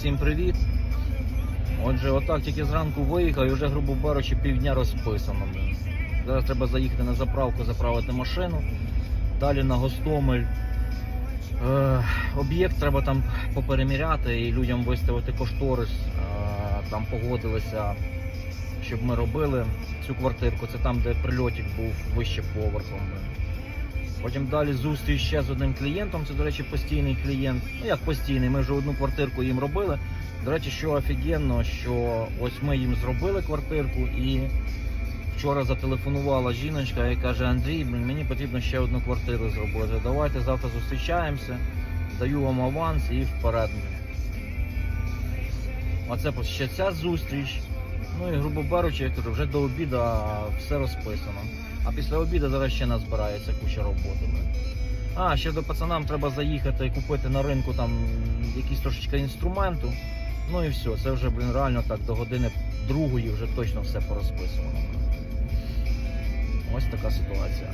всім привіт. Отже, отак тільки зранку виїхав і вже, грубо беручи, півдня розписано. Зараз треба заїхати на заправку, заправити машину. Далі на Гостомель. Е, об'єкт треба там попереміряти і людям виставити кошторис. Е, там погодилися, щоб ми робили цю квартирку. Це там, де прильотик був вище поверхом. Потім далі зустріч ще з одним клієнтом. Це, до речі, постійний клієнт. Ну як постійний, ми вже одну квартирку їм робили. До речі, що офігенно, що ось ми їм зробили квартирку і вчора зателефонувала жіночка і каже: Андрій, мені потрібно ще одну квартиру зробити. Давайте завтра зустрічаємося, даю вам аванс і вперед. Оце ще ця зустріч. Ну і грубо беручи, я кажу, вже до обіду все розписано. А після обіду зараз ще назбирається куча роботи. А, ще до пацанам треба заїхати і купити на ринку там якісь трошечки інструменту. Ну і все, це вже, блін, реально так до години другої вже точно все порозписано. Ось така ситуація.